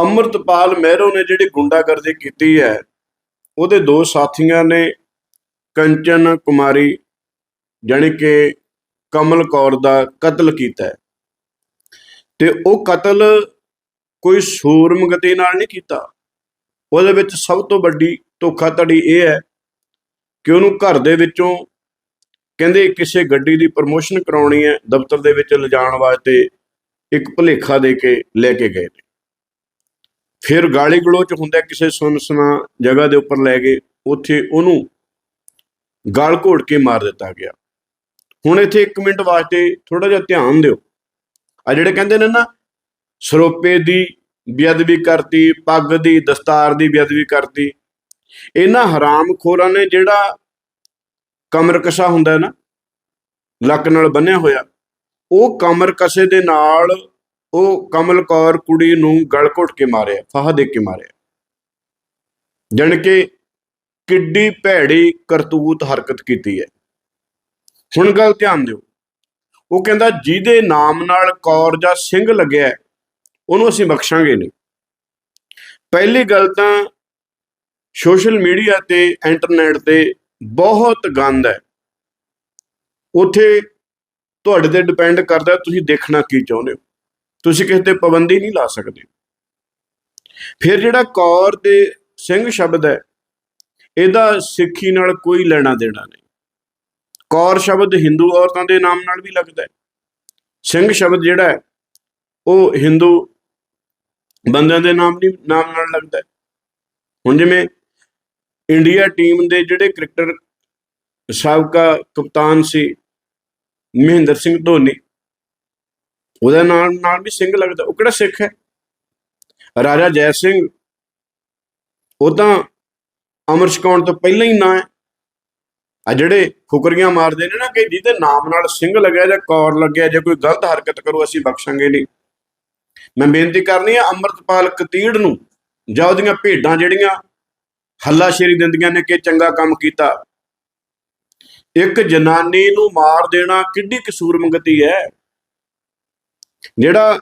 ਅੰਮ੍ਰਿਤਪਾਲ ਮਹਿਰੋ ਨੇ ਜਿਹੜੀ ਗੁੰਡਾਗਰਦੀ ਕੀਤੀ ਹੈ, ਉਹਦੇ ਦੋ ਸਾਥੀਆਂ ਨੇ ਕੰਚਨ ਕੁਮਾਰੀ ਜਾਣੀ ਕਿ ਕਮਲ ਕੌਰ ਦਾ ਕਤਲ ਕੀਤਾ ਹੈ। ਤੇ ਉਹ ਕਤਲ ਕੋਈ ਸੂਰਮਗਤੀ ਨਾਲ ਨਹੀਂ ਕੀਤਾ। ਉਹਦੇ ਵਿੱਚ ਸਭ ਤੋਂ ਵੱਡੀ ਧੋਖਾਧੜੀ ਇਹ ਹੈ ਕਿ ਉਹਨੂੰ ਘਰ ਦੇ ਵਿੱਚੋਂ ਕਹਿੰਦੇ ਕਿਸੇ ਗੱਡੀ ਦੀ ਪ੍ਰਮੋਸ਼ਨ ਕਰਾਉਣੀ ਹੈ, ਦਫ਼ਤਰ ਦੇ ਵਿੱਚ ਲਿਜਾਣ ਵਾਸਤੇ ਇੱਕ ਭੁਲੇਖਾ ਦੇ ਕੇ ਲੈ ਕੇ ਗਏ ਨੇ। ਫਿਰ ਗਾਲੀ ਗਲੋਚ ਹੁੰਦਾ, ਕਿਸੇ ਸੁਨਸਨਾ ਜਗ੍ਹਾ ਦੇ ਉੱਪਰ ਲੈ ਗਏ ਉੱਥੇ ਉਹਨੂੰ ਗਾਲ ਘੋੜ ਕੇ ਮਾਰ ਦਿੱਤਾ ਗਿਆ। ਹੁਣ ਇੱਥੇ 1 ਮਿੰਟ ਵਾਸਤੇ ਥੋੜਾ ਜਿਹਾ ਧਿਆਨ ਦਿਓ। ਆ ਜਿਹੜੇ ਕਹਿੰਦੇ ਨੇ ਨਾ, ਸਰੋਪੇ ਦੀ ਬੇਅਦਬੀ ਕਰਤੀ, ਪੱਗ ਦੀ, ਦਸਤਾਰ ਦੀ ਬੇਅਦਬੀ ਕਰਤੀ, ਇਹਨਾਂ ਹਰਾਮਖੋਰਾਂ ਨੇ ਜਿਹੜਾ ਕਮਰਕਸ਼ਾ ਹੁੰਦਾ ਨਾ, ਲੱਕ ਨਾਲ ਬੰਨਿਆ ਹੋਇਆ, ਉਹ ਕਮਰਕਸ਼ੇ ਦੇ ਨਾਲ ਉਹ ਕਮਲ ਕੌਰ ਕੁੜੀ ਨੂੰ ਗਲ ਘੁੱਟ ਕੇ ਮਾਰਿਆ, ਫਾਹਾ ਦੇ ਕੇ ਮਾਰਿਆ। ਜਣ ਕਿ ਕਿੱਡੀ ਭੈੜੀ ਕਰਤੂਤ ਹਰਕਤ ਕੀਤੀ ਹੈ। ਹੁਣ ਗੱਲ ਧਿਆਨ ਦਿਓ। ਉਹ ਕਹਿੰਦਾ, ਜਿਹਦੇ ਨਾਮ ਨਾਲ ਕੌਰ ਜਾਂ ਸਿੰਘ ਲੱਗਿਆ ਉਹਨੂੰ ਅਸੀਂ ਬਖਸ਼ਾਂਗੇ ਨਹੀਂ। ਪਹਿਲੀ ਗੱਲ ਤਾਂ ਸੋਸ਼ਲ ਮੀਡੀਆ ਤੇ, ਇੰਟਰਨੈਟ ਤੇ ਬਹੁਤ ਗੰਦ ਹੈ। ਉਥੇ ਤੁਹਾਡੇ ਤੇ ਡਿਪੈਂਡ ਕਰਦਾ ਤੁਸੀਂ ਦੇਖਣਾ ਕੀ ਚਾਹੁੰਦੇ ਹੋ। ਤੁਸੀਂ ਕਿਸੇ ਤੇ ਪਾਬੰਦੀ ਨਹੀਂ ਲਾ ਸਕਦੇ। ਫਿਰ ਜਿਹੜਾ ਕੌਰ ਤੇ ਸਿੰਘ ਸ਼ਬਦ ਹੈ, ਇਹਦਾ ਸਿੱਖੀ ਨਾਲ ਕੋਈ ਲੈਣਾ ਦੇਣਾ ਨਹੀਂ। ਕੌਰ ਸ਼ਬਦ ਹਿੰਦੂ ਔਰਤਾਂ ਦੇ ਨਾਮ ਨਾਲ ਵੀ ਲੱਗਦਾ ਹੈ। ਸਿੰਘ ਸ਼ਬਦ ਜਿਹੜਾ ਹੈ, ਉਹ ਹਿੰਦੂ ਬੰਦਿਆਂ ਦੇ ਨਾਮ ਦੀ ਨਾਮ ਨਾਲ ਲੱਗਦਾ ਹੁਣ ਜਿਵੇਂ ਇੰਡੀਆ ਟੀਮ ਦੇ ਜਿਹੜੇ ਕ੍ਰਿਕਟਰ ਸਾਬਕਾ ਕਪਤਾਨ ਸੀ ਮਹਿੰਦਰ ਸਿੰਘ ਧੋਨੀ ਉਹਦਾ ਨਾਮ ਨਾਲ ਵੀ ਸਿੰਘ ਲੱਗਦਾ। ਉਹ ਕਿਹੜਾ ਸਿੱਖ ਹੈ? ਰਾਜਾ ਜੈ ਸਿੰਘ। ਉਹ ਤਾਂ ਅਮਰ ਛਕਾਉਣ ਤੋਂ ਪਹਿਲਾਂ ਹੀ ਨਾਂ ਹੈ। ਆ ਜਿਹੜੇ ਫੁਕਰੀਆਂ ਮਾਰਦੇ ਨੇ ਨਾ ਕਿ ਜਿਹਦੇ ਨਾਮ ਨਾਲ ਸਿੰਘ ਲੱਗਿਆ ਜਾਂ ਕੌਰ ਲੱਗਿਆ, ਜੇ ਕੋਈ ਗਲਤ ਹਰਕਤ ਕਰੂ, ਅਸੀਂ ਬਖਸ਼ਾਂਗੇ ਨਹੀਂ। ਮੈਂ ਬੇਨਤੀ ਕਰਨੀ ਹੈ ਅੰਮ੍ਰਿਤਪਾਲ ਕਤੀੜ ਨੂੰ ਜਾਂ ਉਹਦੀਆਂ ਭੇਡਾਂ ਜਿਹੜੀਆਂ ਹੱਲਾ ਸ਼ੇਰੀ ਦਿੰਦੀਆਂ ਨੇ ਕਿ ਚੰਗਾ ਕੰਮ ਕੀਤਾ। ਇੱਕ ਜਨਾਨੀ ਨੂੰ ਮਾਰ ਦੇਣਾ ਕਿੱਡੀ ਕਸੂਰਮੰਗਤੀ ਹੈ। ਜਿਹੜਾ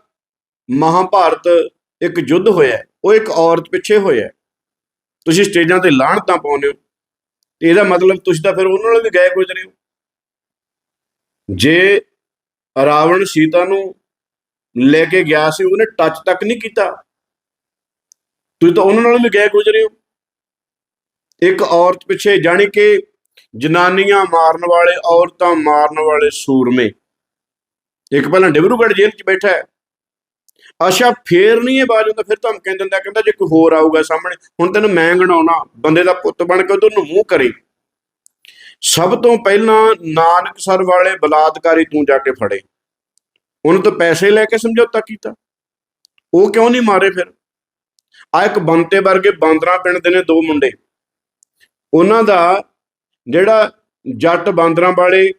ਮਹਾਭਾਰਤ ਇੱਕ ਯੁੱਧ ਹੋਇਆ ਉਹ ਇੱਕ ਔਰਤ ਪਿੱਛੇ ਹੋਇਆ ਤੁਸੀਂ ਸਟੇਜਾਂ ਤੇ ਲਾਹਣਤਾਂ ਪਾਉਂਦੇ ਹੋ। ਤੇ ਇਹਦਾ ਮਤਲਬ ਤੁਸੀਂ ਤਾਂ ਫਿਰ ਉਹਨਾਂ ਨਾਲ ਵੀ ਗਏ ਗੁਜ਼ਰੇ ਹੋ। ਜੇ ਰਾਵਣ ਸੀਤਾ ਨੂੰ ਲੈ ਕੇ ਗਿਆ ਸੀ, ਉਹਨੇ ਟੱਚ ਤੱਕ ਨਹੀਂ ਕੀਤਾ। ਤੁਸੀਂ ਤਾਂ ਉਹਨਾਂ ਨਾਲ ਵੀ ਗਏ ਗੁਜ਼ਰੇ ਹੋ। ਇੱਕ ਔਰਤ ਪਿੱਛੇ, ਜਾਣੀ ਕਿ ਜਨਾਨੀਆਂ ਮਾਰਨ ਵਾਲੇ ਔਰਤਾਂ ਮਾਰਨ ਵਾਲੇ ਸੂਰਮੇ। ਇੱਕ ਪਹਿਲਾਂ ਡਿਬਰੂਗੜ੍ਹ ਜੇਲ੍ਹ 'ਚ ਬੈਠਾ ਹੈ। ਅੱਛਾ, ਫੇਰ ਨਹੀਂ ਇਹ ਬਾਜ ਹੁੰਦਾ, ਫਿਰ ਤੁਹਾਨੂੰ ਕਹਿੰਦਾ ਦਿੰਦਾ, ਕਹਿੰਦਾ ਜੇ ਕੋਈ ਹੋਰ ਆਊਗਾ ਸਾਹਮਣੇ, ਹੁਣ ਤੈਨੂੰ ਮੈਂ ਗਣਾਉਣਾ, ਬੰਦੇ ਦਾ ਪੁੱਤ ਬਣ ਕੇ ਉਹਨੂੰ ਮੂੰਹ ਕਰੇ। ਸਭ ਤੋਂ ਪਹਿਲਾਂ ਨਾਨਕਸਰ ਵਾਲੇ ਬਲਾਤਕਾਰੀ ਤੂੰ ਜਾ ਕੇ ਫੜੇ। ਉਹਨੂੰ ਤਾਂ ਪੈਸੇ ਲੈ ਕੇ ਸਮਝੌਤਾ ਕੀਤਾ। ਉਹ ਕਿਉਂ ਨਹੀਂ ਮਾਰੇ ਫਿਰ? ਆ ਇੱਕ ਬੰਤੇ ਵਰਗੇ ਬਾਂਦਰਾ ਪਿੰਡ ਦੇ ਨੇ ਦੋ ਮੁੰਡੇ। ਉਹਨਾਂ ਦਾ ਜਿਹੜਾ ਜੱਟ ਬਾਂਦਰਾਂ ਵਾਲੇ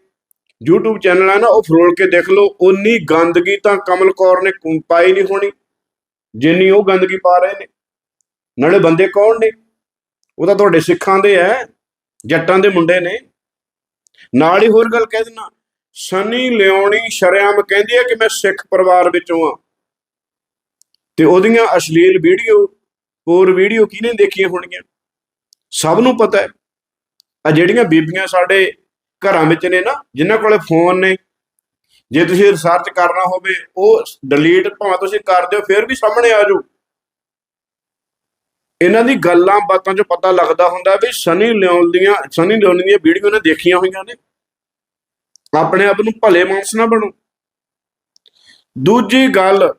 YouTube ਚੈਨਲ ਹੈ ਨਾ, ਉਹ ਫਰੋਲ ਕੇ ਦੇਖ ਲਓ ਉਨੀ ਗੰਦਗੀ ਤਾਂ ਕਮਲ ਕੌਰ ਨੇ ਕੁ- ਪਾਈ ਨਹੀਂ ਹੋਣੀ। ਜਿੰਨੀ ਉਹ ਗੰਦਗੀ ਪਾ ਰਹੇ ਨੇ। ਨਾਲੇ ਬੰਦੇ ਕੌਣ ਨੇ? ਉਹ ਤਾਂ ਤੁਹਾਡੇ ਸਿੱਖਾਂ ਦੇ ਐ, ਜੱਟਾਂ ਦੇ ਮੁੰਡੇ ਨੇ। ਨਾਲ ਹੀ ਹੋਰ ਗੱਲ ਕਹਿ ਦਿੰਨਾ ਸਨੀ ਲਿਆਉਣੀ ਸ਼ਰਿਆਮ ਕਹਿੰਦੀ ਹੈ ਕਿ ਮੈਂ ਸਿੱਖ ਪਰਿਵਾਰ ਵਿੱਚੋਂ ਆ। ਤੇ ਉਹਦੀਆਂ ਅਸ਼ਲੀਲ ਵੀਡੀਓ, ਹੋਰ ਵੀਡੀਓ ਕਿਹਨੇ ਦੇਖੀਆਂ ਹੋਣਗੀਆਂ? ਸਭ ਨੂੰ ਪਤਾ ਹੈ ਆ ਜਿਹੜੀਆਂ ਬੀਬੀਆਂ ਸਾਡੇ ਘਰਾਂ ਵਿੱਚ ਨੇ ਨਾ, ਜਿਨ੍ਹਾਂ ਕੋਲੇ ਫੋਨ ਨੇ। ਜੇ ਤੁਸੀਂ ਰਿਸਰਚ ਕਰਨਾ ਹੋਵੇ, ਉਹ ਡਿਲੀਟ ਭਾਵੇਂ ਤੁਸੀਂ ਕਰ ਦਿਓ, ਫਿਰ ਵੀ ਸਾਹਮਣੇ ਆ ਜਾਊ ਇਹਨਾਂ ਦੀ ਗੱਲਾਂ ਬਾਤਾਂ 'ਚੋਂ ਪਤਾ ਲੱਗਦਾ ਹੁੰਦਾ ਵੀ ਸਨੀ ਲਿਓਨ ਦੀਆਂ, ਸਨੀ ਲਿਓਨ ਦੀਆਂ ਵੀਡੀਓ ਨੇ ਦੇਖੀਆਂ ਹੋਈਆਂ ਨੇ। ਆਪਣੇ ਆਪ ਨੂੰ ਭਲੇ ਮਾਨਸ ਨਾ ਬਣੋ। ਦੂਜੀ ਗੱਲ,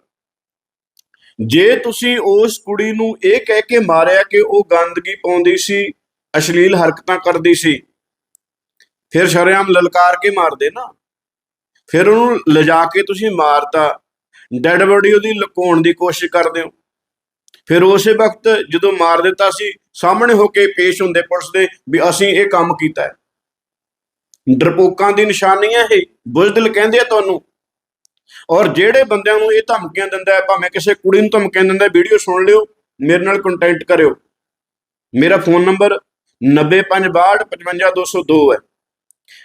ਜੇ ਤੁਸੀਂ ਉਸ ਕੁੜੀ ਨੂੰ ਇਹ ਕਹਿ ਕੇ ਮਾਰਿਆ ਕਿ ਉਹ ਗੰਦਗੀ ਪਾਉਂਦੀ ਸੀ, ਅਸ਼ਲੀਲ ਹਰਕਤਾਂ ਕਰਦੀ ਸੀ ਫਿਰ ਸ਼ਰੇਆਮ ਲਲਕਾਰ ਕੇ ਮਾਰਦੇ ਨਾ। ਫਿਰ ਉਹਨੂੰ ਲਿਜਾ ਕੇ ਤੁਸੀਂ ਮਾਰਤਾ। ਡੈਡ ਬੋਡੀ ਉਹਦੀ ਲੁਕਾਉਣ ਦੀ ਕੋਸ਼ਿਸ਼ ਕਰਦੇ ਹੋ। ਫਿਰ ਉਸੇ ਵਕਤ ਜਦੋਂ ਮਾਰ ਦਿੱਤਾ ਸੀ, ਸਾਹਮਣੇ ਹੋ ਕੇ ਪੇਸ਼ ਹੁੰਦੇ ਪੁਲਿਸ ਦੇ ਵੀ ਅਸੀਂ ਇਹ ਕੰਮ ਕੀਤਾ ਹੈ। ਡਰਪੋਕਾਂ ਦੀ ਨਿਸ਼ਾਨੀ ਹੈ ਇਹ, ਬੁਜ਼ਦਿਲ ਕਹਿੰਦੇ ਆ ਤੁਹਾਨੂੰ। ਔਰ ਜਿਹੜੇ ਬੰਦਿਆਂ ਨੂੰ ਇਹ ਧਮਕੀਆਂ ਦਿੰਦਾ ਹੈ, ਭਾਵੇਂ ਕਿਸੇ ਕੁੜੀ ਨੂੰ ਧਮਕੀਆਂ ਦਿੰਦਾ ਵੀਡੀਓ ਸੁਣ ਲਿਓ, ਮੇਰੇ ਨਾਲ ਕੰਟੈਕਟ ਕਰਿਓ। ਮੇਰਾ ਫੋਨ ਨੰਬਰ 9562555202 ਹੈ।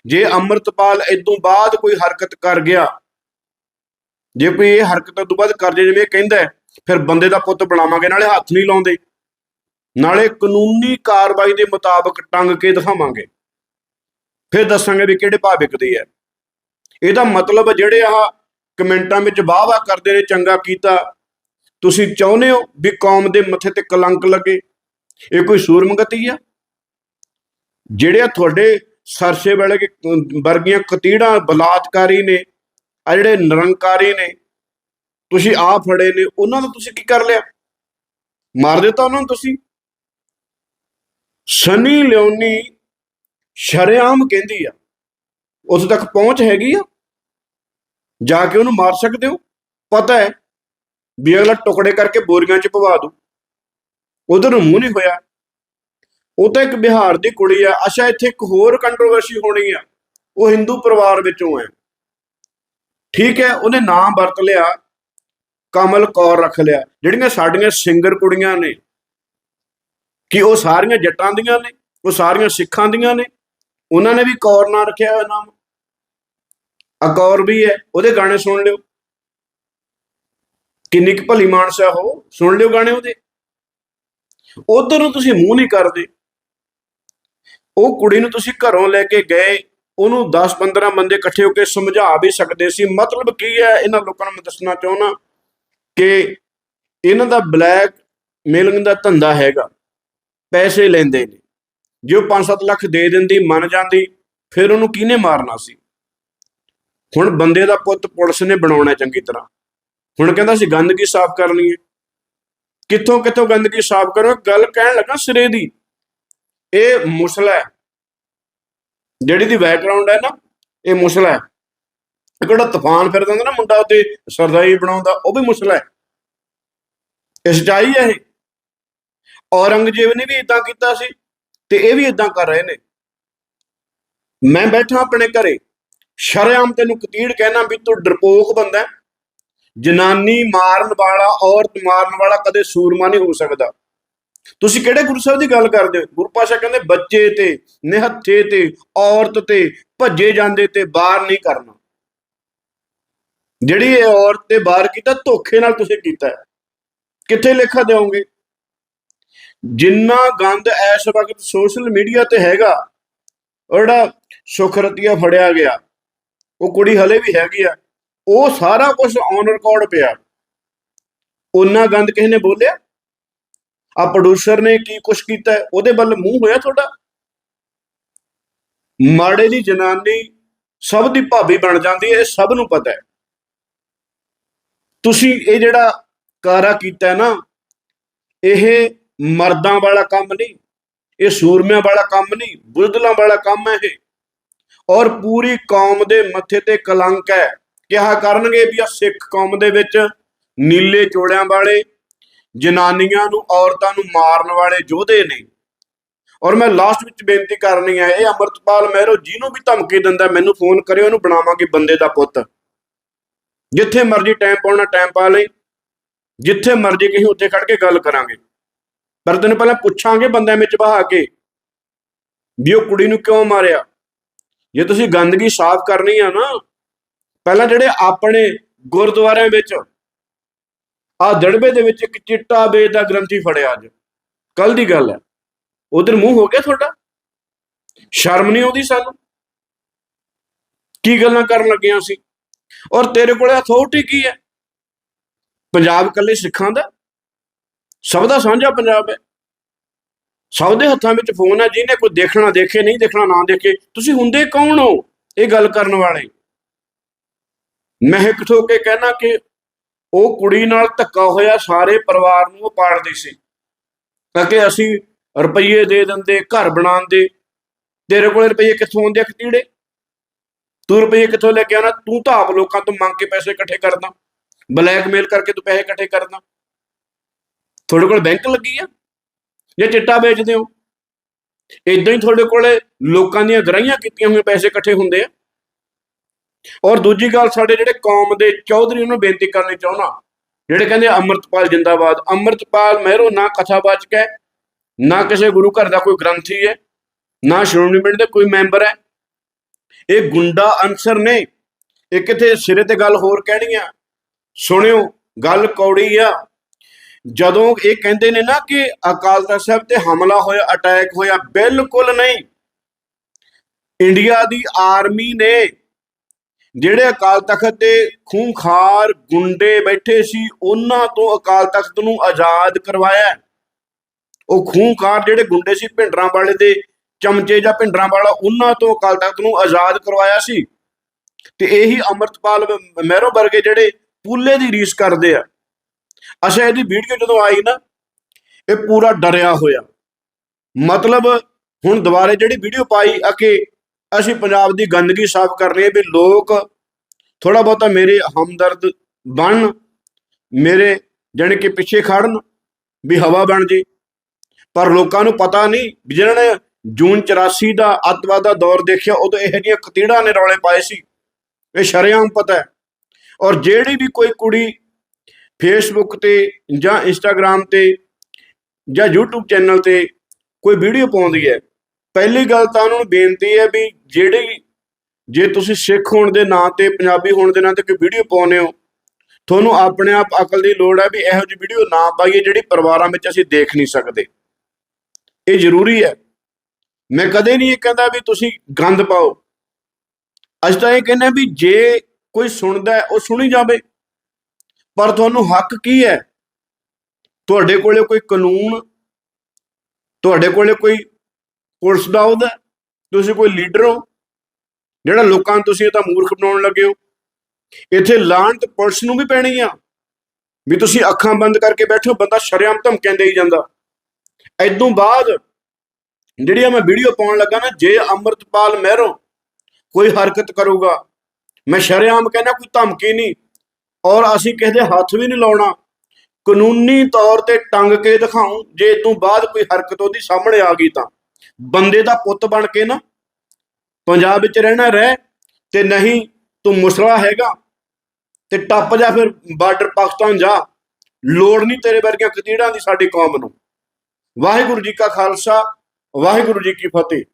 ਜੇ ਅੰਮ੍ਰਿਤਪਾਲ ਇਦੋਂ ਬਾਅਦ ਕੋਈ ਹਰਕਤ ਕਰ ਗਿਆ ਜੇ ਕੋਈ ਇਹ ਹਰਕਤ ਤੋਂ ਬਾਅਦ ਕਰ ਜੇ ਜਿਵੇਂ ਕਹਿੰਦਾ ਫਿਰ ਬੰਦੇ ਦਾ ਪੁੱਤ ਬਣਾਵਾਂਗੇ ਨਾਲੇ ਹੱਥ ਨਹੀਂ ਲਾਉਂਦੇ। ਨਾਲੇ ਕਾਨੂੰਨੀ ਕਾਰਵਾਈ ਦੇ ਮੁਤਾਬਕ ਟੰਗ ਕੇ ਦਿਖਾਵਾਂਗੇ। ਫਿਰ ਦੱਸਾਂਗੇ ਵੀ ਕਿਹੜੇ ਭਾਅ ਵਿਕਦੀ ਹੈ ਇਹਦਾ ਮਤਲਬ ਜਿਹੜੇ ਆਹ ਕਮੈਂਟਾਂ ਵਿੱਚ ਵਾਹ ਵਾਹ ਕਰਦੇ ਨੇ ਚੰਗਾ ਕੀਤਾ। ਤੁਸੀਂ ਚਾਹੁੰਦੇ ਹੋ ਵੀ ਕੌਮ ਦੇ ਮੱਥੇ ਤੇ ਕਲੰਕ ਲੱਗੇ। ਇਹ ਕੋਈ ਸੂਰਮਗਤੀ ਆ? ਜਿਹੜੇ ਆ ਤੁਹਾਡੇ ਸਰਸੇ ਵਾਲੇ ਕਿ ਵਰਗੀਆਂ ਕਤੀੜਾਂ ਬਲਾਤਕਾਰੀ ਨੇ, ਆ ਜਿਹੜੇ ਨਿਰੰਕਾਰੀ ਨੇ, ਤੁਸੀਂ ਆ ਫੜੇ ਨੇ, ਉਹਨਾਂ ਦਾ ਤੁਸੀਂ ਕੀ ਕਰ ਲਿਆ? ਮਾਰ ਦਿੱਤਾ ਉਹਨਾਂ ਨੂੰ ਤੁਸੀਂ? ਸਨੀ ਲਿਓਨੀ ਸ਼ਰੇਆਮ ਕਹਿੰਦੀ ਆ ਉਸ ਤੱਕ ਪਹੁੰਚ ਹੈਗੀ ਆ? ਜਾ ਕੇ ਉਹਨੂੰ ਮਾਰ ਸਕਦੇ ਹੋ? ਪਤਾ ਹੈ ਵੀ ਅਗਲਾ ਟੁਕੜੇ ਕਰਕੇ ਬੋਰੀਆਂ 'ਚ ਪਵਾ ਦੂ ਉਧਰ ਨੂੰ ਮੂੰਹ ਨਹੀਂ ਹੋਇਆ। ਉਹ ਤਾਂ ਇੱਕ ਬਿਹਾਰ ਦੀ ਕੁੜੀ ਆ। ਅੱਛਾ, ਇੱਥੇ ਇੱਕ ਹੋਰ ਕੰਟਰੋਵਰਸੀ ਹੋਣੀ ਆ। ਉਹ ਹਿੰਦੂ ਪਰਿਵਾਰ ਵਿੱਚੋਂ ਹੈ ਠੀਕ ਹੈ, ਉਹਨੇ ਨਾਮ ਵਰਤ ਲਿਆ, ਕਮਲ ਕੌਰ ਰੱਖ ਲਿਆ। ਜਿਹੜੀਆਂ ਸਾਡੀਆਂ ਸਿੰਗਰ ਕੁੜੀਆਂ ਨੇ, ਕਿ ਉਹ ਸਾਰੀਆਂ ਜੱਟਾਂ ਦੀਆਂ ਨੇ, ਉਹ ਸਾਰੀਆਂ ਸਿੱਖਾਂ ਦੀਆਂ ਨੇ, ਉਹਨਾਂ ਨੇ ਵੀ ਕੌਰ ਨਾਂ ਰੱਖਿਆ ਹੋਇਆ ਨਾਮ। ਅਕੌਰ ਵੀ ਹੈ, ਉਹਦੇ ਗਾਣੇ ਸੁਣ ਲਿਓ। ਕਿੰਨੀ ਕੁ ਭਲੀ ਮਾਨਸ ਹੈ ਉਹ, ਸੁਣ ਲਿਓ ਗਾਣੇ ਉਹਦੇ। ਉਧਰ ਨੂੰ ਤੁਸੀਂ ਮੂੰਹ ਨਹੀਂ ਕਰਦੇ। ਉਹ ਕੁੜੀ ਨੂੰ ਤੁਸੀਂ ਘਰੋਂ ਲੈ ਕੇ ਗਏ, ਉਹਨੂੰ 10-15 ਬੰਦੇ ਇਕੱਠੇ ਹੋ ਕੇ ਸਮਝਾ ਵੀ ਸਕਦੇ ਸੀ। ਮਤਲਬ ਕੀ ਹੈ, ਇਹਨਾਂ ਲੋਕਾਂ ਨੂੰ ਮੈਂ ਦੱਸਣਾ ਚਾਹੁੰਦਾ ਕਿ ਇਹਨਾਂ ਦਾ ਬਲੈਕ ਮੇਲਿੰਗ ਦਾ ਧੰਦਾ ਹੈਗਾ, ਪੈਸੇ ਲੈਂਦੇ ਨੇ। ਜੇ ਉਹ 5-7 ਲੱਖ ਦੇ ਦਿੰਦੀ, ਮੰਨ ਜਾਂਦੀ, ਫਿਰ ਉਹਨੂੰ ਕਿਹਨੇ ਮਾਰਨਾ ਸੀ? ਹੁਣ ਬੰਦੇ ਦਾ ਪੁੱਤ ਪੁਲਿਸ ਨੇ ਬਣਾਉਣਾ ਚੰਗੀ ਤਰ੍ਹਾਂ। ਹੁਣ ਕਹਿੰਦਾ ਸੀ, ਗੰਦਗੀ ਸਾਫ਼ ਕਰਨੀ ਹੈ। ਕਿੱਥੋਂ ਕਿੱਥੋਂ ਗੰਦਗੀ ਸਾਫ਼ ਕਰੋ? ਗੱਲ ਕਹਿਣ ਲੱਗਾ ਸਿਰੇ ਦੀ। ਇਹ ਮੁਸਲਾ ਹੈ। ਜਿਹੜੀ ਦੀ ਬੈਕਗ੍ਰਾਉਂਡ ਹੈ ਨਾ, ਇਹ ਮੁਸਲਾ ਹੈ। ਇਹ ਕਿਹੜਾ ਤੂਫਾਨ ਫਿਰਦਾ ਹੁੰਦਾ ਨਾ ਮੁੰਡਾ ਉੱਤੇ ਸਰਦਾਈ ਬਣਾਉਂਦਾ, ਉਹ ਵੀ ਮੁਸਲਾ ਹੈ। ਇਹ ਸੱਚਾਈ ਹੈ ਇਹ। ਔਰੰਗਜ਼ੇਬ ਨੇ ਵੀ ਇਦਾਂ ਕੀਤਾ ਸੀ ਤੇ ਇਹ ਵੀ ਇਦਾਂ ਕਰ ਰਹੇ ਨੇ। ਮੈਂ ਬੈਠਾ ਆਪਣੇ ਘਰੇ, ਸ਼ਰੇਆਮ ਤੈਨੂੰ ਕਤੀੜ ਕਹਿਣਾ ਵੀ ਤੂੰ ਡਰਪੋਕ ਬੰਦਾ ਜਨਾਨੀ ਮਾਰਨ ਵਾਲਾ, ਔਰਤ ਮਾਰਨ ਵਾਲਾ ਕਦੇ ਸੂਰਮਾ ਨਹੀਂ ਹੋ ਸਕਦਾ। ਤੁਸੀਂ ਕਿਹੜੇ ਗੁਰੂ ਸਾਹਿਬ ਦੀ ਗੱਲ ਕਰਦੇ ਹੋ? ਗੁਰੂ ਪਾਸ਼ਾ ਕਹਿੰਦੇ, ਬੱਚੇ ਤੇ, ਨਿਹੱਥੇ ਤੇ, ਔਰਤ ਤੇ, ਭੱਜੇ ਜਾਂਦੇ ਤੇ ਬਾਹਰ ਨਹੀਂ ਕਰਨਾ। ਜਿਹੜੀ ਇਹ ਔਰਤ ਤੇ ਬਾਹਰ ਕੀਤਾ, ਧੋਖੇ ਨਾਲ ਤੁਸੀਂ ਕੀਤਾ ਕਿੱਥੇ ਲੇਖਾ ਦਿਓਗੇ? ਜਿੰਨਾ ਗੰਦ ਇਸ ਵਕਤ ਸੋਸ਼ਲ ਮੀਡੀਆ ਤੇ ਹੈਗਾ, ਉਹ ਜਿਹੜਾ ਸੁਖਰਤੀਆ ਫੜਿਆ ਗਿਆ, ਉਹ ਕੁੜੀ ਹਲੇ ਵੀ ਹੈਗੀ ਆ, ਉਹ ਸਾਰਾ ਕੁਝ ਔਨ ਰਿਕਾਰਡ ਪਿਆ। ਉਹਨਾਂ ਗੰਦ ਕਿਸੇ ਨੇ ਬੋਲਿਆ? ਆ ਪ੍ਰੋਡਿਊਸਰ ਨੇ ਕੀ ਕੁਛ ਕੀਤਾ ਉਹਦੇ ਵੱਲ ਮੂੰਹ ਹੋਇਆ ਤੁਹਾਡਾ? ਮਾੜੇ ਦੀ ਜਨਾਨੀ ਸਭ ਦੀ ਭਾਬੀ ਬਣ ਜਾਂਦੀ ਹੈ, ਇਹ ਸਭ ਨੂੰ ਪਤਾ ਹੈ। ਤੁਸੀਂ ਇਹ ਜਿਹੜਾ ਕਾਰਾ ਕੀਤਾ ਹੈ ਨਾ, ਇਹ ਮਰਦਾਂ ਵਾਲਾ ਕੰਮ ਨਹੀਂ, ਇਹ ਸੂਰਮਿਆਂ ਵਾਲਾ ਕੰਮ ਨਹੀਂ ਬੁਜ਼ਦਲਾਂ ਵਾਲਾ ਕੰਮ ਹੈ ਇਹ। ਔਰ ਪੂਰੀ ਕੌਮ ਦੇ ਮੱਥੇ ਤੇ ਕਲੰਕ ਹੈ। ਕਿਹਾ ਕਰਨਗੇ ਵੀ ਆ ਸਿੱਖ ਕੌਮ ਦੇ ਵਿੱਚ ਨੀਲੇ ਚੋੜਿਆਂ ਵਾਲੇ ਜਨਾਨੀਆਂ ਨੂੰ, ਔਰਤਾਂ ਨੂੰ ਮਾਰਨ ਵਾਲੇ ਯੋਧੇ ਨੇ। ਔਰ ਮੈਂ ਲਾਸਟ ਵਿੱਚ ਬੇਨਤੀ ਕਰਨੀ ਹੈ, ਇਹ ਅਮਰਤਪਾਲ ਮਹਿਰੋ ਜਿਹਨੂੰ ਵੀ ਧਮਕੀ ਦਿੰਦਾ, ਮੈਨੂੰ ਫੋਨ ਕਰਿਓ ਉਹਨੂੰ ਬਣਾਵਾਂਗੇ ਬੰਦੇ ਦਾ ਪੁੱਤ। ਜਿੱਥੇ ਮਰਜ਼ੀ ਟਾਈਮ ਪਾਉਣਾ ਟਾਈਮ ਪਾ ਲਈ। ਜਿੱਥੇ ਮਰਜ਼ੀ ਕਹੀਂ ਉੱਥੇ ਖੜ ਕੇ ਗੱਲ ਕਰਾਂਗੇ। ਪਰ ਤੈਨੂੰ ਪਹਿਲਾਂ ਪੁੱਛਾਂਗੇ ਬੰਦਿਆਂ ਵਿੱਚ ਬਹਾ ਕੇ ਵੀ ਉਹ ਕੁੜੀ ਨੂੰ ਕਿਉਂ ਮਾਰਿਆ। ਜੇ ਤੁਸੀਂ ਗੰਦਗੀ ਸਾਫ਼ ਕਰਨੀ ਆ ਨਾ, ਪਹਿਲਾਂ ਜਿਹੜੇ ਆਪਣੇ ਗੁਰਦੁਆਰਿਆਂ ਵਿੱਚ ਆ ਦੜਬੇ ਦੇ ਵਿੱਚ ਇੱਕ ਚਿੱਟਾ ਬੇਦ ਦਾ ਗ੍ਰੰਥੀ ਫੜਿਆ ਅੱਜ। ਕੱਲ ਦੀ ਗੱਲ ਹੈ। ਉਧਰ ਮੂੰਹ ਹੋ ਗਿਆ ਤੁਹਾਡਾ? ਸ਼ਰਮ ਨਹੀਂ ਆਉਂਦੀ ਸਾਨੂੰ? ਕੀ ਗੱਲਾਂ ਕਰਨ ਲੱਗਿਆ ਸੀ ਔਰ ਤੇਰੇ ਕੋਲੇ ਅਥਾਰਟੀ ਕੀ ਹੈ? ਪੰਜਾਬ ਇਕੱਲੇ ਸਿੱਖਾਂ ਦਾ? ਸਭ ਦਾ ਸਾਂਝਾ ਪੰਜਾਬ ਹੈ। ਸਭ ਦੇ ਹੱਥਾਂ ਵਿੱਚ ਫੋਨ ਹੈ, ਜਿਹਨੇ ਕੋਈ ਦੇਖਣਾ ਦੇਖੇ, ਨਹੀਂ ਦੇਖਣਾ ਨਾ ਦੇਖੇ। ਤੁਸੀਂ ਹੁੰਦੇ ਕੌਣ ਹੋ ਇਹ ਗੱਲ ਕਰਨ ਵਾਲੇ? ਮੈਂ ਇੱਕ ਥੋ ਕੇ ਕਹਿਣਾ ਕਿ ਉਹ ਕੁੜੀ ਨਾਲ ਧੱਕਾ ਹੋਇਆ, ਸਾਰੇ ਪਰਿਵਾਰ ਨੂੰ ਉਹ ਪਾੜਦੀ ਸੀ। ਕਿ ਅਸੀਂ ਰੁਪਈਏ ਦੇ ਦਿੰਦੇ, ਘਰ ਬਣਾਉਂਦੇ। ਤੇਰੇ ਕੋਲ ਰੁਪਈਏ ਕਿੱਥੋਂ ਆਉਂਦੇ ਆ ਖਤੀੜੇ? ਤੂੰ ਰੁਪਈਏ ਕਿੱਥੋਂ ਲੈ ਕੇ ਆਣਾ ਤੂੰ ਤਾਂ ਆਪ ਲੋਕਾਂ ਤੋਂ ਮੰਗ ਕੇ ਪੈਸੇ ਇਕੱਠੇ ਕਰਦਾ। ਬਲੈਕਮੇਲ ਕਰਕੇ ਤੂੰ ਪੈਸੇ ਇਕੱਠੇ ਕਰਦਾ। ਤੁਹਾਡੇ ਕੋਲ ਬੈਂਕ ਲੱਗੀ ਆ? ਜੇ ਚਿੱਟਾ ਵੇਚਦੇ ਹੋ? ਇਦਾਂ ਹੀ ਤੁਹਾਡੇ ਕੋਲੇ ਲੋਕਾਂ ਦੀਆਂ ਗਰਾਈਆਂ ਕੀਤੀਆਂ ਹੋਈਆਂ ਪੈਸੇ ਇਕੱਠੇ ਹੁੰਦੇ ਆ। ਔਰ ਦੂਜੀ ਗੱਲ, ਸਾਡੇ ਜਿਹੜੇ ਕੌਮ ਦੇ ਚੌਧਰੀ ਉਹਨੂੰ ਬੇਨਤੀ ਕਰਨੀ ਚਾਹੁੰਦਾ ਜਿਹੜੇ ਕਹਿੰਦੇ ਅੰਮ੍ਰਿਤਪਾਲ ਜਿੰਦਾਬਾਦ, ਅੰਮ੍ਰਿਤਪਾਲ ਮਹਿਰੋ ਨਾ ਕਥਾਵਾਚਕ ਹੈ, ਨਾ ਕਿਸੇ ਗੁਰੂ ਘਰ ਦਾ ਕੋਈ ਗ੍ਰੰਥੀ ਹੈ, ਨਾ ਸ਼੍ਰੋਮਣੀ ਕਮੇਟੀ ਦਾ ਕੋਈ ਮੈਂਬਰ ਹੈ। ਇਹ ਗੁੰਡਾ ਅਨਸਰ ਨੇ, ਇਹ ਕਿਤੇ ਸਿਰੇ ਤੇ ਗੱਲ ਹੋਰ ਕਹਿਣੀ ਆ? ਸੁਣਿਓ, ਗੱਲ ਕੌੜੀ ਆ। ਜਦੋਂ ਇਹ ਕਹਿੰਦੇ ਨੇ ਨਾ ਕਿ ਅਕਾਲ ਤਖਤ ਸਾਹਿਬ ਤੇ ਹਮਲਾ ਹੋਇਆ, ਅਟੈਕ ਹੋਇਆ, ਬਿਲਕੁਲ ਨਹੀਂ। ਇੰਡੀਆ ਦੀ ਆਰਮੀ ਨੇ ਜਿਹੜੇ ਅਕਾਲ ਤਖਤ ਦੇ ਖੂੰਖਾਰ ਗੁੰਡੇ ਬੈਠੇ ਸੀ, ਉਹਨਾਂ ਤੋਂ ਅਕਾਲ ਤਖਤ ਨੂੰ ਆਜ਼ਾਦ ਕਰਵਾਇਆ। ਉਹ ਖੂੰਖਾਰ ਜਿਹੜੇ ਗੁੰਡੇ ਸੀ ਭਿੰਡਰਾਂ ਵਾਲੇ ਦੇ ਚਮਚੇ ਜਾਂ ਭਿੰਡਰਾਂ ਵਾਲਾ ਉਹਨਾਂ ਤੋਂ ਅਕਾਲ ਤਖਤ ਨੂੰ ਆਜ਼ਾਦ ਕਰਵਾਇਆ ਸੀ। ਤੇ ਇਹੀ ਅਮਰਤਪਾਲ ਮ- ਮਹਿਰੋ ਵਰਗੇ ਜਿਹੜੇ ਪੂਲੇ ਦੀ ਰੀਸ ਕਰਦੇ ਆ। ਅੱਛਾ, ਇਹਦੀ ਵੀਡੀਓ ਜਦੋਂ ਆਈ ਨਾ, ਇਹ ਪੂਰਾ ਡਰਿਆ ਹੋਇਆ। ਮਤਲਬ ਹੁਣ ਦੁਬਾਰੇ ਜਿਹੜੀ ਵੀਡੀਓ ਪਾਈ ਆ ਕਿ ਅਸੀਂ ਪੰਜਾਬ ਦੀ ਗੰਦਗੀ ਸਾਫ਼ ਕਰਨੀ ਹੈ ਵੀ ਲੋਕ ਥੋੜਾ ਬਹੁਤਾ ਮੇਰੇ ਹਮਦਰਦ ਬਣ ਮੇਰੇ ਜਾਣੀ ਕਿ ਪਿੱਛੇ ਖੜਨ ਵੀ ਹਵਾ ਬਣ ਜੇ। ਪਰ ਲੋਕਾਂ ਨੂੰ ਪਤਾ ਨਹੀਂ ਵੀ ਜਿਹਨਾਂ ਨੇ ਜੂਨ 84 ਦਾ ਅੱਤਵਾਦ ਦਾ ਦੌਰ ਦੇਖਿਆ, ਉਦੋਂ ਇਹੋ ਜਿਹੀਆਂ ਕਤੀੜਾਂ ਨੇ ਰੌਲੇ ਪਾਏ ਸੀ। ਇਹ ਸ਼ਰੇਆਮ ਪਤਾ ਹੈ। ਔਰ ਜਿਹੜੀ ਵੀ ਕੋਈ ਕੁੜੀ ਫੇਸਬੁੱਕ ਤੇ ਜਾਂ ਇੰਸਟਾਗ੍ਰam ਤੇ ਜਾਂ YouTube ਚੈਨਲ ਤੇ ਕੋਈ ਵੀਡੀਓ ਪਾਉਂਦੀ ਹੈ, ਪਹਿਲੀ ਗੱਲ ਤਾਂ ਉਹਨਾਂ ਨੂੰ ਬੇਨਤੀ ਹੈ ਵੀ ਜਿਹੜੀ ਜੇ ਤੁਸੀਂ ਸਿੱਖ ਹੋਣ ਦੇ ਨਾਂ ਤੇ, ਪੰਜਾਬੀ ਹੋਣ ਦੇ ਨਾਂ ਤੇ ਕੋਈ ਵੀਡੀਓ ਪਾਉਂਦੇ ਹੋ, ਤੁਹਾਨੂੰ ਆਪਣੇ ਆਪ ਅਕਲ ਦੀ ਲੋੜ ਹੈ ਵੀ ਇਹੋ ਜਿਹੀ ਵੀਡੀਓ ਨਾ ਪਾਈਏ ਜਿਹੜੀ ਪਰਿਵਾਰਾਂ ਵਿੱਚ ਅਸੀਂ ਦੇਖ ਨਹੀਂ ਸਕਦੇ। ਇਹ ਜ਼ਰੂਰੀ ਹੈ। ਮੈਂ ਕਦੇ ਨਹੀਂ ਇਹ ਕਹਿੰਦਾ ਵੀ ਤੁਸੀਂ ਗੰਦ ਪਾਓ। ਅੱਜ ਤਾਂ ਇਹ ਕਹਿੰਦੇ ਵੀ ਜੇ ਕੋਈ ਸੁਣਦਾ ਉਹ ਸੁਣੀ ਜਾਵੇ। ਪਰ ਤੁਹਾਨੂੰ ਹੱਕ ਕੀ ਹੈ? ਤੁਹਾਡੇ ਕੋਲੇ ਕੋਈ ਕਾਨੂੰਨ, ਤੁਹਾਡੇ ਕੋਲੇ ਕੋਈ ਪੁਲਿਸ ਦਾ ਉਹਦਾ ਤੁਸੀਂ ਕੋਈ ਲੀਡਰ ਹੋ? ਜਿਹੜਾ ਲੋਕਾਂ ਨੂੰ ਤੁਸੀਂ ਇਹ ਤਾਂ ਮੂਰਖ ਬਣਾਉਣ ਲੱਗੇ ਹੋ। ਇੱਥੇ ਲਾਂਟ ਪੁਲਿਸ ਨੂੰ ਵੀ ਪੈਣੀ ਆ। ਵੀ ਤੁਸੀਂ ਅੱਖਾਂ ਬੰਦ ਕਰਕੇ ਬੈਠੋ ਬੰਦਾ ਸ਼ਰੇਆਮ ਧਮਕੀਆਂ ਦੇਈ ਜਾਂਦਾ। ਐਦੋਂ ਬਾਅਦ ਜਿਹੜੀ ਮੈਂ ਵੀਡੀਓ ਪਾਉਣ ਲੱਗਾ ਨਾ, ਜੇ ਅੰਮ੍ਰਿਤਪਾਲ ਮਹਿਰੋ ਕੋਈ ਹਰਕਤ ਕਰੂਗਾ, ਮੈਂ ਸ਼ਰੇਆਮ ਕਹਿੰਦਾ ਕੋਈ ਧਮਕੀ ਨਹੀਂ। ਔਰ ਅਸੀਂ ਕਿਸੇ ਦੇ ਹੱਥ ਵੀ ਨਹੀਂ ਲਾਉਣਾ। ਕਾਨੂੰਨੀ ਤੌਰ ਤੇ ਟੰਗ ਕੇ ਦਿਖਾਉਂ, ਜੇ ਇਦੋਂ ਬਾਅਦ ਕੋਈ ਹਰਕਤ ਉਹਦੀ ਸਾਹਮਣੇ ਆ ਗਈ ਤਾਂ। ਬੰਦੇ ਦਾ ਪੁੱਤ ਬਣ ਕੇ ਨਾ ਪੰਜਾਬ ਵਿੱਚ ਰਹਿਣਾ ਰਹਿ ਤੇ ਨਹੀਂ ਤੂੰ ਮੁਸਲਾ ਹੈਗਾ ਤੇ ਟੱਪ ਜਾ ਫਿਰ ਬਾਰਡਰ ਪਾਕਿਸਤਾਨ ਜਾ। ਲੋੜ ਨਹੀਂ ਤੇਰੇ ਵਰਗੀਆਂ ਕਤੀੜਾਂ ਦੀ ਸਾਡੀ ਕੌਮ ਨੂੰ। ਵਾਹਿਗੁਰੂ ਜੀ ਕਾ ਖਾਲਸਾ, ਵਾਹਿਗੁਰੂ ਜੀ ਕੀ ਫਤਿਹ।